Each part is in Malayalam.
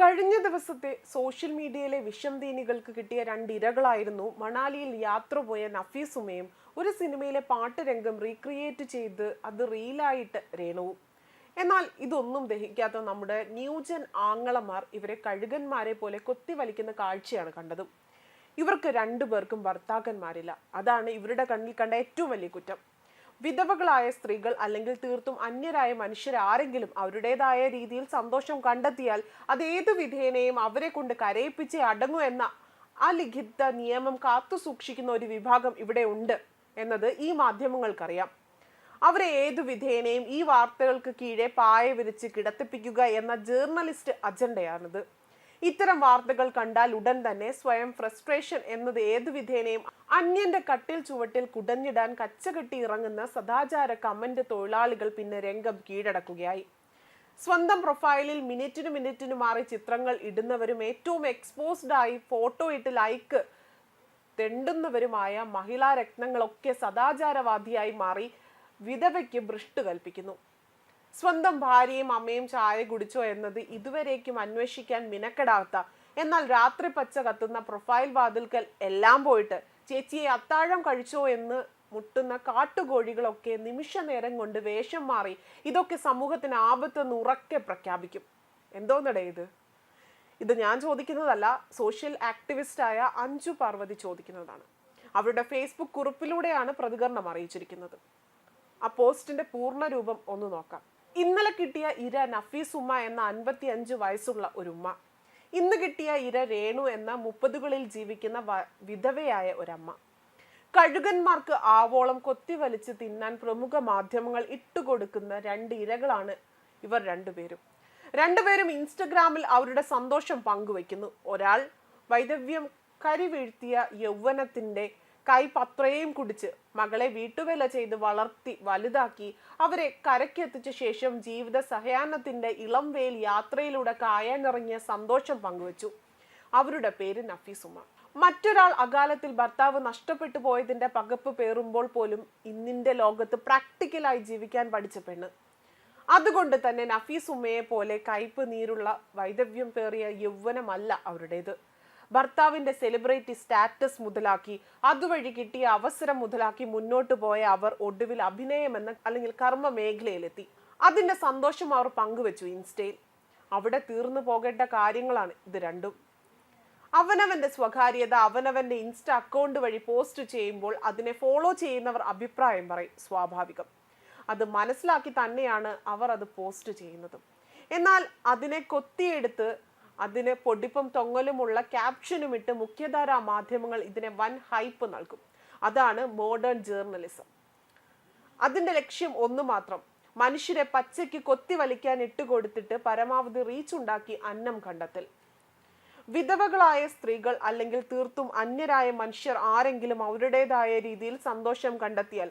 കഴിഞ്ഞ ദിവസത്തെ സോഷ്യൽ മീഡിയയിലെ വിഷം തീനികൾക്ക് കിട്ടിയ രണ്ട് ഇരകളായിരുന്നു മണാലിയിൽ യാത്ര പോയ നഫീസുമയും ഒരു സിനിമയിലെ പാട്ട് രംഗം റീക്രിയേറ്റ് ചെയ്ത് അത് റീലായിട്ട് രേണുവും. എന്നാൽ ഇതൊന്നും ദഹിക്കാത്ത നമ്മുടെ ന്യൂജൻ ആങ്ങളമാർ ഇവരെ കഴുകന്മാരെ പോലെ കൊത്തി വലിക്കുന്ന കാഴ്ചയാണ് കണ്ടത്. ഇവർക്ക് രണ്ടു പേർക്കും ഭർത്താക്കന്മാരില്ല. അതാണ് ഇവരുടെ കണ്ണിൽ കണ്ട ഏറ്റവും വലിയ കുറ്റം. വിധവകളായ സ്ത്രീകൾ അല്ലെങ്കിൽ തീർത്തും അന്യരായ മനുഷ്യരാരെങ്കിലും അവരുടേതായ രീതിയിൽ സന്തോഷം കണ്ടെത്തിയാൽ അത് ഏതു വിധേനയും അവരെ കൊണ്ട് കരയിപ്പിച്ചേ അടങ്ങൂ എന്ന ലിഖിത നിയമം കാത്തു സൂക്ഷിക്കുന്ന ഒരു വിഭാഗം ഇവിടെ ഉണ്ട് എന്നത് ഈ മാധ്യമങ്ങൾക്കറിയാം. അവരെ ഏതു വിധേനയും ഈ വാർത്തകൾക്ക് കീഴെ പായ വിരിച്ച് കിടത്തിപ്പിക്കുക എന്ന ജേർണലിസ്റ്റ് അജണ്ടയാണിത്. ഇത്തരം വാർത്തകൾ കണ്ടാൽ ഉടൻ തന്നെ സ്വയം ഫ്രസ്ട്രേഷൻ എന്നത് ഏതു വിധേനയും അന്യന്റെ കട്ടിൽ ചുവട്ടിൽ കുടഞ്ഞിടാൻ കച്ചകെട്ടി ഇറങ്ങുന്ന സദാചാര കമന്റ് തൊഴിലാളികൾ പിന്നെ രംഗം കീഴടക്കുകയായി. സ്വന്തം പ്രൊഫൈലിൽ മിനിറ്റിനു മിനിറ്റിനു മാറി ചിത്രങ്ങൾ ഇടുന്നവരും ഏറ്റവും എക്സ്പോസ്ഡ് ആയി ഫോട്ടോ ഇട്ട് ലൈക്ക് തെണ്ടുന്നവരുമായ മഹിളാരത്നങ്ങളൊക്കെ സദാചാരവാദിയായി മാറി വിധവയ്ക്ക് ഭ്രഷ്ട് കൽപ്പിക്കുന്നു. സ്വന്തം ഭാര്യയും അമ്മയും ചായ കുടിച്ചോ എന്നത് ഇതുവരേക്കും അന്വേഷിക്കാൻ മിനക്കെടാത്ത എന്നാൽ രാത്രി പച്ച കത്തുന്ന പ്രൊഫൈൽ വാതിൽക്കൽ എല്ലാം പോയിട്ട് ചേച്ചിയെ അത്താഴം കഴിച്ചോ എന്ന് മുട്ടുന്ന കാട്ടുകോഴികളൊക്കെ നിമിഷ നേരം കൊണ്ട് വേഷം മാറി ഇതൊക്കെ സമൂഹത്തിന് ആപത്തെന്ന് ഉറക്കെ പ്രഖ്യാപിക്കും. എന്തോന്നടേ ഇത്? ഇത് ഞാൻ ചോദിക്കുന്നതല്ല സോഷ്യൽ ആക്ടിവിസ്റ്റായ അഞ്ജു പാർവതി ചോദിക്കുന്നതാണ്. അവരുടെ ഫേസ്ബുക്ക് കുറിപ്പിലൂടെയാണ് പ്രതികരണം അറിയിച്ചിരിക്കുന്നത്. ആ പോസ്റ്റിന്റെ പൂർണ രൂപം ഒന്ന് നോക്കാം. ഇന്നലെ കിട്ടിയ ഇര നഫീസ് ഉമ്മ എന്ന അൻപത്തി അഞ്ച് വയസ്സുള്ള ഒരു ഉമ്മ. ഇന്ന് കിട്ടിയ ഇര രേണു എന്ന മുപ്പതുകളിൽ ജീവിക്കുന്ന വിധവയായ ഒരമ്മ. കഴുകന്മാർക്ക് ആവോളം കൊത്തിവലിച്ച് തിന്നാൻ പ്രമുഖ മാധ്യമങ്ങൾ ഇട്ടുകൊടുക്കുന്ന രണ്ട് ഇരകളാണ് ഇവർ രണ്ടുപേരും. രണ്ടുപേരും ഇൻസ്റ്റഗ്രാമിൽ അവരുടെ സന്തോഷം പങ്കുവയ്ക്കുന്നു. ഒരാൾ വൈദവ്യം കരിവീഴ്ത്തിയ യൗവനത്തിന്റെ കൈപത്രയും കുടിച്ച് മകളെ വീട്ടുവേല ചെയ്ത് വളർത്തി വലുതാക്കി അവരെ കരക്കെത്തിച്ച ശേഷം ജീവിത സഹയാനത്തിന്റെ ഇളം വെയിൽ യാത്രയിലൂടെ കായാനിറങ്ങിയ സന്തോഷം പങ്കുവച്ചു. അവരുടെ പേര് നഫീസുമ. മറ്റൊരാൾ അകാലത്തിൽ ഭർത്താവ് നഷ്ടപ്പെട്ടു പോയതിന്റെ പകപ്പ് പേറുമ്പോൾ പോലും ഇന്നിന്റെ ലോകത്ത് പ്രാക്ടിക്കലായി ജീവിക്കാൻ പഠിച്ച പെണ്ണ്. അതുകൊണ്ട് തന്നെ നഫീസ് ഉമ്മയെ പോലെ കയ്പ് നീരുള്ള വൈദവ്യം പേറിയ യൗവനമല്ല അവരുടേത്. ഭർത്താവിന്റെ സെലിബ്രിറ്റി സ്റ്റാറ്റസ് മുതലാക്കി അതുവഴി കിട്ടിയ അവസരം മുതലാക്കി മുന്നോട്ട് പോയ അവർ ഒടുവിൽ അഭിനയം എന്ന അല്ലെങ്കിൽ കർമ്മ മേഖലയിലെത്തി. അതിന്റെ സന്തോഷം അവർ പങ്കുവച്ചു ഇൻസ്റ്റയിൽ. അവിടെ തീർന്നു പോകേണ്ട കാര്യങ്ങളാണ് ഇത് രണ്ടും. അവനവന്റെ സ്വകാര്യത അവനവന്റെ ഇൻസ്റ്റ അക്കൗണ്ട് വഴി പോസ്റ്റ് ചെയ്യുമ്പോൾ അതിനെ ഫോളോ ചെയ്യുന്നവർ അഭിപ്രായം പറയും സ്വാഭാവികം. അത് മനസ്സിലാക്കി തന്നെയാണ് അവർ അത് പോസ്റ്റ് ചെയ്യുന്നതും. എന്നാൽ അതിനെ കൊത്തിയെടുത്ത് അതിന് പൊടിപ്പും തൊങ്ങലുമുള്ള ക്യാപ്ഷനും ഇട്ട് മുഖ്യധാരാ മാധ്യമങ്ങൾ ഇതിനെ വൻ ഹൈപ്പ് നൽകും. അതാണ് മോഡേൺ ജേർണലിസം അതിന്റെ ലക്ഷ്യം ഒന്ന് മാത്രം മനുഷ്യരെ പച്ചയ്ക്ക് കൊത്തി വലിക്കാൻ ഇട്ടുകൊടുത്തിട്ട് പരമാവധി റീച്ച് ഉണ്ടാക്കി അന്നം കണ്ടെത്തൽ. വിധവകളായ സ്ത്രീകൾ അല്ലെങ്കിൽ തീർത്തും അന്യരായ മനുഷ്യർ ആരെങ്കിലും അവരുടേതായ രീതിയിൽ സന്തോഷം കണ്ടെത്തിയാൽ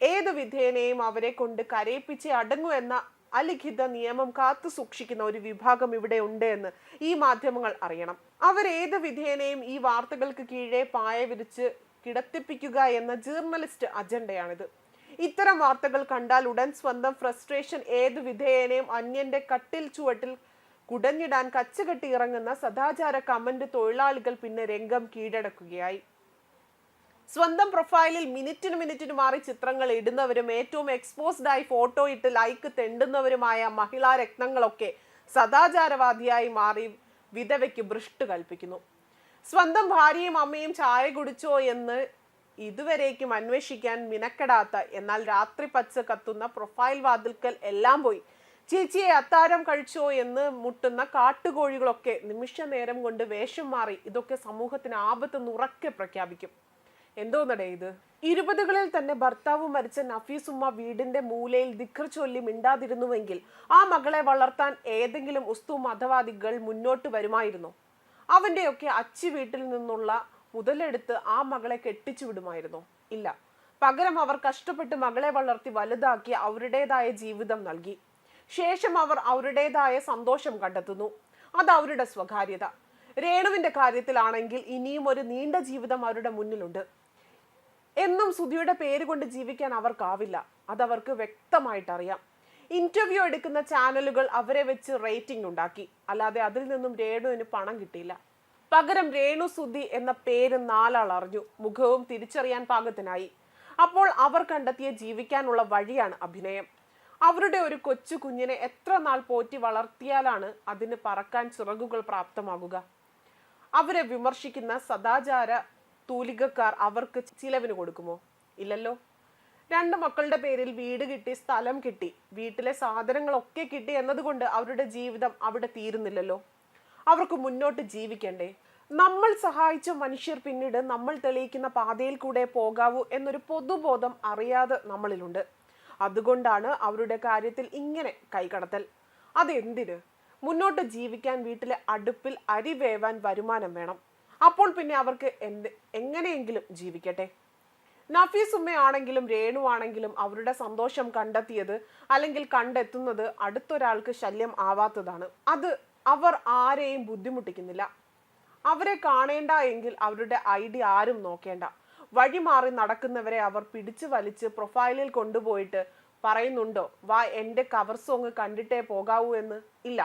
ഏത് വിധേനയും അവരെ കൊണ്ട് കരയിപ്പിച്ച് അടങ്ങൂ എന്ന അലിഖിത നിയമം കാത്തു സൂക്ഷിക്കുന്ന ഒരു വിഭാഗം ഇവിടെ ഉണ്ട് എന്ന് ഈ മാധ്യമങ്ങൾ അറിയണം. അവർ ഏത് വിധേനയും ഈ വാർത്തകൾക്ക് കീഴെ പായ വിരിച്ച് കിടത്തിപ്പിക്കുക എന്ന ജേർണലിസ്റ്റ് അജണ്ടയാണിത്. ഇത്തരം വാർത്തകൾ കണ്ടാൽ ഉടൻ സ്വന്തം ഫ്രസ്ട്രേഷൻ ഏത് വിധേയനെയും അന്യന്റെ കട്ടിൽ ചുവട്ടിൽ കുടഞ്ഞിടാൻ കച്ചകെട്ടി ഇറങ്ങുന്ന സദാചാര കമന്റ് തൊഴിലാളികൾ പിന്നെ രംഗം കീഴടക്കുകയായി. സ്വന്തം പ്രൊഫൈലിൽ മിനിറ്റിന് മിനിറ്റിന് മാറി ചിത്രങ്ങൾ ഇടുന്നവരും ഏറ്റവും എക്സ്പോസ്ഡ് ആയി ഫോട്ടോ ഇട്ട് ലൈക്ക് തെണ്ടുന്നവരുമായ മഹിളാ രത്നങ്ങളൊക്കെ സദാചാരവാദിയായി മാറി വിധവയ്ക്ക് ഭ്രഷ്ട് കൽപ്പിക്കുന്നു. സ്വന്തം ഭാര്യയും അമ്മയും ചായ കുടിച്ചോ എന്ന് ഇതുവരേക്കും അന്വേഷിക്കാൻ മിനക്കെടാത്ത എന്നാൽ രാത്രി പച്ച കത്തുന്ന പ്രൊഫൈൽ വാതിൽക്കൽ എല്ലാം പോയി. ചേച്ചിയെ അത്താരം കഴിച്ചോ എന്ന് മുട്ടുന്ന കാട്ടുകോഴികളൊക്കെ നിമിഷ നേരം കൊണ്ട് വേഷം മാറി ഇതൊക്കെ സമൂഹത്തിന് ആപത്ത് നുറക്കെ പ്രഖ്യാപിക്കും. എന്തോന്നടേ ഇത്? ഇരുപതുകളിൽ തന്നെ ഭർത്താവ് മരിച്ച നഫീസുമ്മ വീടിന്റെ മൂലയിൽ ദിഖർ ചൊല്ലി മിണ്ടാതിരുന്നുവെങ്കിൽ ആ മകളെ വളർത്താൻ ഏതെങ്കിലും ഉസ്തു മതവാദികൾ മുന്നോട്ട് വരുമായിരുന്നു. അവന്റെയൊക്കെ അച്ചി വീട്ടിൽ നിന്നുള്ള മുതലെടുത്ത് ആ മകളെ കെട്ടിച്ചു വിടുമായിരുന്നു. ഇല്ല പകരം അവർ കഷ്ടപ്പെട്ട് മകളെ വളർത്തി വലുതാക്കി അവരുടേതായ ജീവിതം നൽകി. ശേഷം അവർ അവരുടേതായ സന്തോഷം കണ്ടെത്തുന്നു. അത് അവരുടെ സ്വകാര്യത. രേണുവിന്റെ കാര്യത്തിലാണെങ്കിൽ ഇനിയും ഒരു നീണ്ട ജീവിതം അവരുടെ മുന്നിലുണ്ട്. എന്നും സുധിയുടെ പേര് കൊണ്ട് ജീവിക്കാൻ അവർക്കാവില്ല. അതവർക്ക് വ്യക്തമായിട്ടറിയാം. ഇന്റർവ്യൂ എടുക്കുന്ന ചാനലുകൾ അവരെ വെച്ച് റേറ്റിംഗ് ഉണ്ടാക്കി. അല്ലാതെ അതിൽ നിന്നും രേണുവിന് പണം കിട്ടിയില്ല. പകരം രേണു സുധി എന്ന പേര് നാലാൾ അറിഞ്ഞു. മുഖവും തിരിച്ചറിയാൻ പാകത്തിനായി. അപ്പോൾ അവർ കണ്ടെത്തിയ ജീവിക്കാനുള്ള വഴിയാണ് അഭിനയം. അവരുടെ ഒരു കൊച്ചു കുഞ്ഞിനെ എത്ര നാൾ പോറ്റി വളർത്തിയാലാണ് അതിന് പറക്കാൻ ചിറകുകൾ പ്രാപ്തമാകുക. അവരെ വിമർശിക്കുന്ന സദാചാര തൂലികക്കാർ അവർക്ക് ചിലവിന് കൊടുക്കുമോ? ഇല്ലല്ലോ. രണ്ട് മക്കളുടെ പേരിൽ വീട് കിട്ടി സ്ഥലം കിട്ടി വീട്ടിലെ സാധനങ്ങളൊക്കെ കിട്ടി എന്നതുകൊണ്ട് അവരുടെ ജീവിതം അവിടെ തീരുന്നില്ലല്ലോ. അവർക്ക് മുന്നോട്ട് ജീവിക്കണ്ടേ? നമ്മൾ സഹായിച്ച മനുഷ്യർ പിന്നീട് നമ്മൾ തെളിയിക്കുന്ന പാതയിൽ കൂടെ പോകാവൂ എന്നൊരു പൊതുബോധം അറിയാതെ നമ്മളിലുണ്ട്. അതുകൊണ്ടാണ് അവരുടെ കാര്യത്തിൽ ഇങ്ങനെ കൈകടത്തൽ. അതെന്തിന്? മുന്നോട്ട് ജീവിക്കാൻ വീട്ടിലെ അടുപ്പിൽ അരി വേവാൻ വരുമാനം വേണം. അപ്പോൾ പിന്നെ അവർക്ക് എന്ത് എങ്ങനെയെങ്കിലും ജീവിക്കട്ടെ. നഫീസ് ഉമ്മയാണെങ്കിലും രേണു ആണെങ്കിലും അവരുടെ സന്തോഷം കണ്ടെത്തിയത് അല്ലെങ്കിൽ കണ്ടെത്തുന്നത് അടുത്തൊരാൾക്ക് ശല്യം ആവാത്തതാണ്. അത് അവർ ആരെയും ബുദ്ധിമുട്ടിക്കുന്നില്ല. അവരെ കാണേണ്ട എങ്കിൽ അവരുടെ ഐഡി ആരും നോക്കേണ്ട. വഴി മാറി നടക്കുന്നവരെ അവർ പിടിച്ചു വലിച്ച് പ്രൊഫൈലിൽ കൊണ്ടുപോയിട്ട് പറയുന്നുണ്ടോ വാ എന്റെ കവർ സോങ് കണ്ടിട്ടേ പോകാവൂ എന്ന്? ഇല്ല.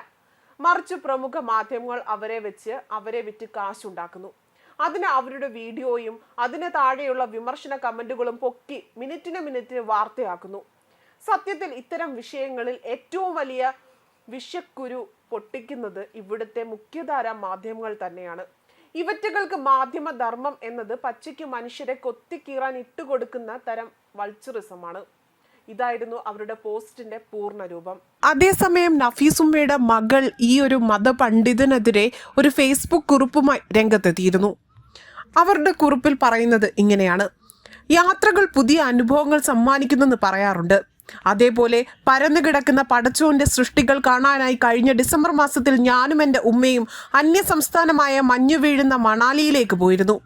മറിച്ച് പ്രമുഖ മാധ്യമങ്ങൾ അവരെ വെച്ച് അവരെ വിറ്റ് കാശുണ്ടാക്കുന്നു. അതിന് അവരുടെ വീഡിയോയും അതിന് താഴെയുള്ള വിമർശന കമന്റുകളും പൊക്കി മിനിറ്റിന് മിനിറ്റിന് വാർത്തയാക്കുന്നു. സത്യത്തിൽ ഇത്തരം വിഷയങ്ങളിൽ ഏറ്റവും വലിയ വിഷക്കുരു പൊട്ടിക്കുന്നത് ഇവിടുത്തെ മുഖ്യധാര മാധ്യമങ്ങൾ തന്നെയാണ്. ഇവറ്റകൾക്ക് മാധ്യമധർമ്മം എന്നത് പച്ചയ്ക്ക് മനുഷ്യരെ കൊത്തിക്കീറാൻ ഇട്ടുകൊടുക്കുന്ന തരം വൾച്ചറിസമാണ്. ഇതായിരുന്നു അവരുടെ പോസ്റ്റിന്റെ പൂർണ രൂപം. അതേസമയം നഫീസുമ്മയുടെ മകൾ ഈ ഒരു മതപണ്ഡിതനെതിരെ ഒരു ഫേസ്ബുക്ക് കുറിപ്പുമായി രംഗത്തെത്തിയിരുന്നു. അവരുടെ കുറിപ്പിൽ പറയുന്നത് ഇങ്ങനെയാണ്. യാത്രകൾ പുതിയ അനുഭവങ്ങൾ സമ്മാനിക്കുന്നെന്ന് പറയാറുണ്ട്. അതേപോലെ പരന്നു കിടക്കുന്ന പടച്ചോന്റെ സൃഷ്ടികൾ കാണാനായി കഴിഞ്ഞ ഡിസംബർ മാസത്തിൽ ഞാനും എന്റെ ഉമ്മയും അന്യസംസ്ഥാനമായ മഞ്ഞു വീഴുന്ന മണാലിയിലേക്ക് പോയിരുന്നു.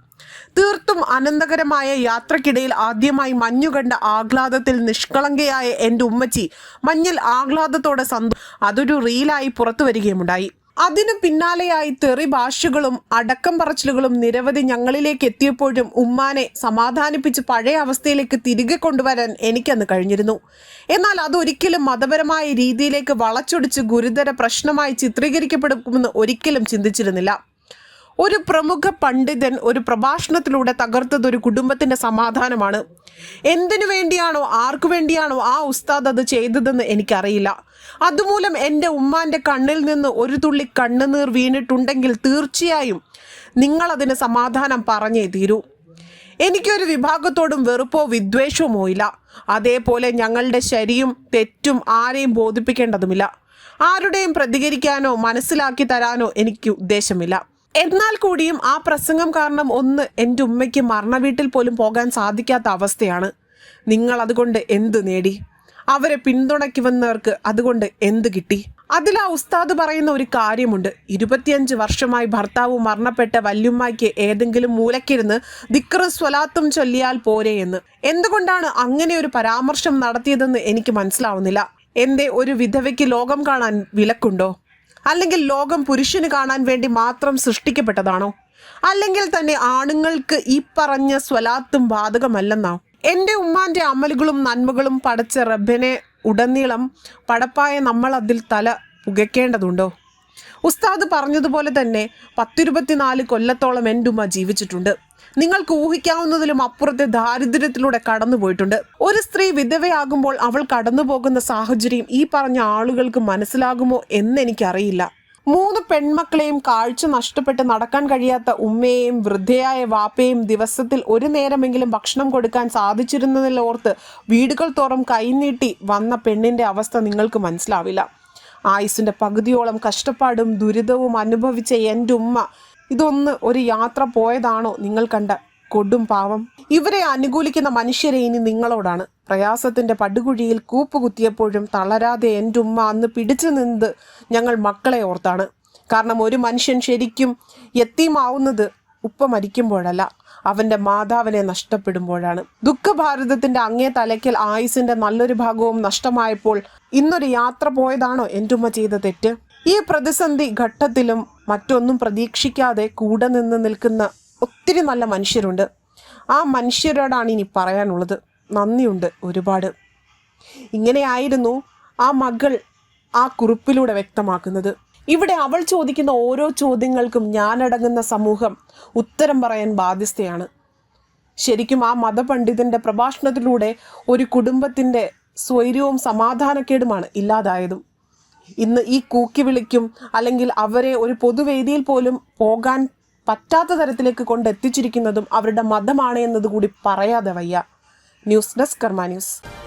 തീർത്തും അനന്തകരമായ യാത്രക്കിടയിൽ ആദ്യമായി മഞ്ഞു കണ്ട ആഹ്ലാദത്തിൽ നിഷ്കളങ്കയായ എന്റെ ഉമ്മച്ചി മഞ്ഞിൽ ആഹ്ലാദത്തോടെ സന്തോ അതൊരു റീലായി പുറത്തു വരികയുമുണ്ടായി. അതിനു പിന്നാലെയായി തെറി ഭാഷകളും അടക്കം പറച്ചിലുകളും നിരവധി ഞങ്ങളിലേക്ക് എത്തിയപ്പോഴും ഉമ്മാനെ സമാധാനിപ്പിച്ച് പഴയ അവസ്ഥയിലേക്ക് തിരികെ കൊണ്ടുവരാൻ എനിക്കന്ന് കഴിഞ്ഞിരുന്നു. എന്നാൽ അതൊരിക്കലും മതപരമായ രീതിയിലേക്ക് വളച്ചൊടിച്ച് ഗുരുതര പ്രശ്നമായി ചിത്രീകരിക്കപ്പെടുമെന്ന് ഒരിക്കലും ചിന്തിച്ചിരുന്നില്ല. ഒരു പ്രമുഖ പണ്ഡിതൻ ഒരു പ്രഭാഷണത്തിലൂടെ തകർത്തത് ഒരു കുടുംബത്തിന്റെ സമാധാനമാണ്. എന്തിനു വേണ്ടിയാണോ ആർക്കു വേണ്ടിയാണോ ആ ഉസ്താദ് അത് ചെയ്തതെന്ന് എനിക്കറിയില്ല. അതുമൂലം എന്റെ ഉമ്മാന്റെ കണ്ണിൽ നിന്ന് ഒരു തുള്ളി കണ്ണുനീർ വീണിട്ടുണ്ടെങ്കിൽ തീർച്ചയായും നിങ്ങളതിന് സമാധാനം പറഞ്ഞേ തീരൂ. എനിക്കൊരു വിഭാഗത്തോടും വെറുപ്പോ വിദ്വേഷമോ ഇല്ല. അതേപോലെ ഞങ്ങളുടെ ശരിയും തെറ്റും ആരെയും ബോധിപ്പിക്കേണ്ടതുമില്ല. ആരുടെയും പ്രതികരിക്കാനോ മനസ്സിലാക്കി തരാനോ എനിക്ക് ഉദ്ദേശമില്ല. എന്നാൽ കൂടിയും ആ പ്രസംഗം കാരണം ഒന്ന് എന്റെ ഉമ്മയ്ക്ക് മരണവീട്ടിൽ പോലും പോകാൻ സാധിക്കാത്ത അവസ്ഥയാണ്. നിങ്ങൾ അതുകൊണ്ട് എന്ത് നേടി? അവരെ പിന്തുണയ്ക്ക് വന്നവർക്ക് അതുകൊണ്ട് എന്ത് കിട്ടി? അതിൽ ആ ഉസ്താദ് പറയുന്ന ഒരു കാര്യമുണ്ട്. ഇരുപത്തിയഞ്ച് വർഷമായി ഭർത്താവ് മരണപ്പെട്ട വല്യുമ്മയ്ക്ക് ഏതെങ്കിലും മൂലക്കിരുന്ന് ദിക്റ് സ്വലാത്തും ചൊല്ലിയാൽ പോരെ എന്ന്. എന്തുകൊണ്ടാണ് അങ്ങനെ ഒരു പരാമർശം നടത്തിയതെന്ന് എനിക്ക് മനസ്സിലാവുന്നില്ല. എന്തേ ഒരു വിധവയ്ക്ക് ലോകം കാണാൻ വിലക്കുണ്ടോ? അല്ലെങ്കിൽ ലോകം പുരുഷന് കാണാൻ വേണ്ടി മാത്രം സൃഷ്ടിക്കപ്പെട്ടതാണോ? അല്ലെങ്കിൽ തന്നെ ആണുങ്ങൾക്ക് ഈ പറഞ്ഞ സ്വലാത്തും ബാധകമല്ലെന്നാ എന്റെ ഉമ്മാന്റെ അമലുകളും നന്മകളും പടച്ച റബ്ബനെ ഉടനീളം പടപ്പായ നമ്മൾ അതിൽ തല പുകയ്ക്കേണ്ടതുണ്ടോ ഉസ്താദ് പറഞ്ഞതുപോലെ തന്നെ പത്തിരുപത്തിനാല് കൊല്ലത്തോളം എന്റെ ഉമ്മ ജീവിച്ചിട്ടുണ്ട്. നിങ്ങൾക്ക് ഊഹിക്കാവുന്നതിലും അപ്പുറത്തെ ദാരിദ്ര്യത്തിലൂടെ കടന്നു പോയിട്ടുണ്ട്. ഒരു സ്ത്രീ വിധവയാകുമ്പോൾ അവൾ കടന്നു പോകുന്ന സാഹചര്യം ഈ പറഞ്ഞ ആളുകൾക്ക് മനസ്സിലാകുമോ എന്നെനിക്കറിയില്ല. മൂന്ന് പെൺമക്കളെയും കാഴ്ച നഷ്ടപ്പെട്ട് നടക്കാൻ കഴിയാത്ത ഉമ്മയെയും വൃദ്ധയായ വാപ്പയും ദിവസത്തിൽ ഒരു നേരമെങ്കിലും ഭക്ഷണം കൊടുക്കാൻ സാധിച്ചിരുന്നതിലോർത്ത് വീടുകൾ തോറും കൈനീട്ടി വന്ന പെണ്ണിന്റെ അവസ്ഥ നിങ്ങൾക്ക് മനസ്സിലാവില്ല. ആയുസിന്റെ പകുതിയോളം കഷ്ടപ്പാടും ദുരിതവും അനുഭവിച്ച എന്റെ ഉമ്മ ഇതൊന്ന് ഒരു യാത്ര പോയതാണോ നിങ്ങൾ കണ്ട കൊടും പാവം? ഇവരെ അനുകൂലിക്കുന്ന മനുഷ്യരെ ഇനി നിങ്ങളോടാണ്. പ്രയാസത്തിന്റെ പടുകുഴിയിൽ കൂപ്പുകുത്തിയപ്പോഴും തളരാതെ എന്റെ ഉമ്മ അന്ന് പിടിച്ചു നിന്നത് ഞങ്ങൾ മക്കളെ ഓർത്താണ്. കാരണം ഒരു മനുഷ്യൻ ശരിക്കും എത്തിയുമാവുന്നത് ഉപ്പ മരിക്കുമ്പോഴല്ല അവന്റെ മാതാവിനെ നഷ്ടപ്പെടുമ്പോഴാണ്. ദുഃഖഭാരതത്തിന്റെ അങ്ങേ തലയ്ക്കൽ ആയുസിന്റെ നല്ലൊരു ഭാഗവും നഷ്ടമായപ്പോൾ ഇന്നൊരു യാത്ര പോയതാണോ എന്റെ ഉമ്മ ചെയ്ത തെറ്റ്? ഈ പ്രതിസന്ധി ഘട്ടത്തിലും മറ്റൊന്നും പ്രതീക്ഷിക്കാതെ കൂടെ നിന്ന് നിൽക്കുന്ന ഒത്തിരി നല്ല മനുഷ്യരുണ്ട്. ആ മനുഷ്യരോടാണ് ഇനി പറയാനുള്ളത്. നന്ദിയുണ്ട് ഒരുപാട്. ഇങ്ങനെയായിരുന്നു ആ മകൾ ആ കുറിപ്പിലൂടെ വ്യക്തമാക്കുന്നത്. ഇവിടെ അവൾ ചോദിക്കുന്ന ഓരോ ചോദ്യങ്ങൾക്കും ഞാനടങ്ങുന്ന സമൂഹം ഉത്തരം പറയാൻ ബാധ്യസ്ഥയാണ്. ശരിക്കും ആ മതപണ്ഡിതന്റെ പ്രഭാഷണത്തിലൂടെ ഒരു കുടുംബത്തിന്റെ സ്വൈര്യവും സമാധാനക്കേടുമാണ് ഇല്ലാതായതും. ഇന്ന് ഈ കൂക്കി വിളിക്കും അല്ലെങ്കിൽ അവരെ ഒരു പൊതുവേദിയിൽ പോലും പോകാൻ പറ്റാത്ത തരത്തിലേക്ക് കൊണ്ടെത്തിച്ചിരിക്കുന്നതും അവരുടെ മതമാണ് എന്നതുകൂടി പറയാതെ വയ്യ. News desk Karma news.